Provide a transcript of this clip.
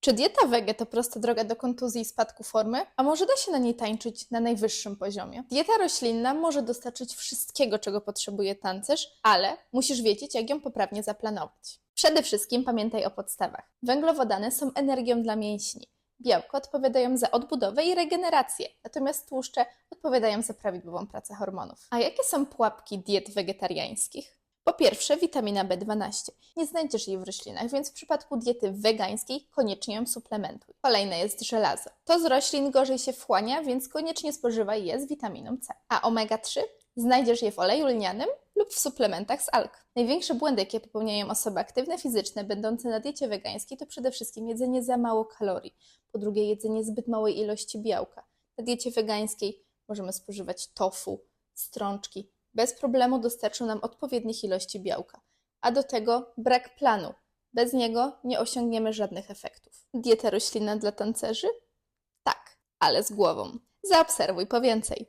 Czy dieta wege to prosta droga do kontuzji i spadku formy? A może da się na niej tańczyć na najwyższym poziomie? Dieta roślinna może dostarczyć wszystkiego, czego potrzebuje tancerz, ale musisz wiedzieć, jak ją poprawnie zaplanować. Przede wszystkim pamiętaj o podstawach. Węglowodany są energią dla mięśni. Białka odpowiadają za odbudowę i regenerację, natomiast tłuszcze odpowiadają za prawidłową pracę hormonów. A jakie są pułapki diet wegetariańskich? Po pierwsze, witamina B12. Nie znajdziesz jej w roślinach, więc w przypadku diety wegańskiej koniecznie ją suplementuj. Kolejne jest żelazo. To z roślin gorzej się wchłania, więc koniecznie spożywaj je z witaminą C. A omega-3? Znajdziesz je w oleju lnianym lub w suplementach z alg. Największe błędy, jakie popełniają osoby aktywne fizyczne będące na diecie wegańskiej, to przede wszystkim jedzenie za mało kalorii, po drugie jedzenie zbyt małej ilości białka. Na diecie wegańskiej możemy spożywać tofu, strączki. Bez problemu dostarczą nam odpowiednich ilości białka. A do tego brak planu. Bez niego nie osiągniemy żadnych efektów. Dieta roślinna dla tancerzy? Tak, ale z głową. Zaobserwuj po więcej.